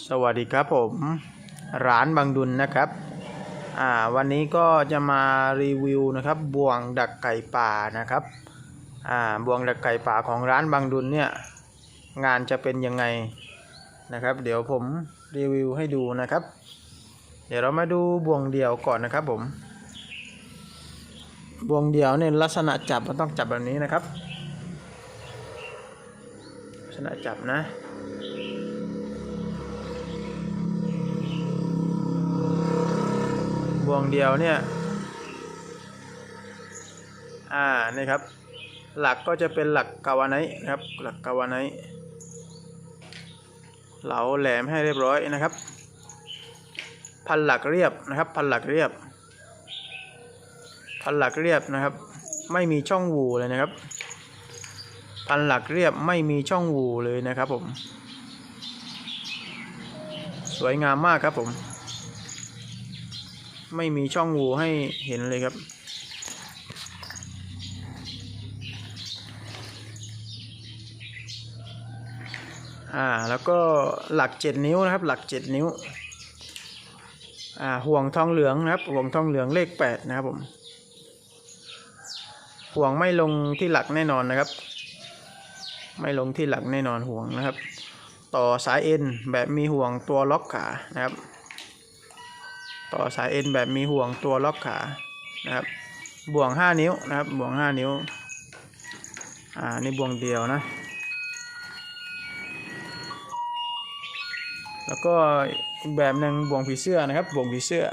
สวัสดีครับผมร้านบางดุลนะครับอ่าวันนี้ก็จะมารีวิวนะครับบ่วงดักไก่ป่านะครับอ่าบ่วงดักไก่ป่าของร้านบางดุลเนี่ยงานจะเป็นยังไงนะครับ เดี๋ยวผมรีวิวให้ดูนะครับ เดี๋ยวเรามาดูบ่วงเดี่ยวก่อนนะครับผมบ่วงเดี่ยวเนี่ยลักษณะจับมันต้องจับแบบนี้นะครับลักษณะจับนะ วงเดียวเนี่ย อ่า นี่ครับ หลักก็จะเป็นหลักกาวาไนท์นะครับ หลักกาวาไนท์เหลาแหลมให้เรียบร้อยนะครับ พันหลักเรียบนะครับ พันหลักเรียบ พันหลักเรียบนะครับ ไม่มีช่องโหว่เลยนะครับ พันหลักเรียบไม่มีช่องโหว่เลยนะครับผม สวยงามมากครับผม ไม่มีช่องโหว่ให้เห็นเลยครับ อ่าแล้วก็หลักเจ็ดนิ้วนะครับ หลักเจ็ดนิ้ว อ่าห่วงทองเหลืองนะครับห่วงทองเหลืองเลขแปดนะครับผมห่วงไม่ลงที่หลักแน่นอนนะครับ ไม่ลงที่หลักแน่นอนห่วงนะครับ ต่อสายเอ็นแบบมีห่วงตัวล็อกขานะครับ ต่อสายเอ็นแบบมีห่วงตัวล็อกขานะครับบ่วง 5 นิ้วนะครับบ่วง 5 นิ้วอ่านี่บ่วงเดียวนะ แล้วก็แบบหนึ่งบ่วงผีเสื้อนะครับบ่วงผีเสื้อ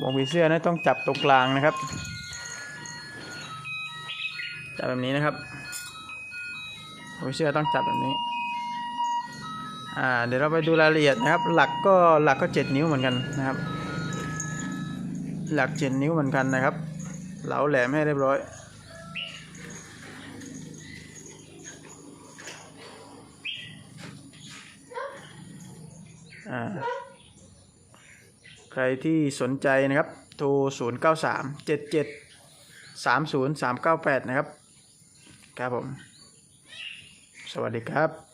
บ่วงผีเสื้อนะต้องจับตรงกลางนะครับจับแบบนี้นะครับผีเสื้อต้องจับแบบนี้ อ่าเดี๋ยวเราไปดูรายละเอียดนะครับ หลักก็หลักก็เจ็ดนิ้วเหมือนกันนะครับ หลักเจ็ดนิ้วเหมือนกันนะครับ เหลาแหลมให้เรียบร้อยอ่าใครที่สนใจนะครับ โทร 0 9 3 7 7 3 0 3 9 8 นะครับ ครับผม สวัสดีครับ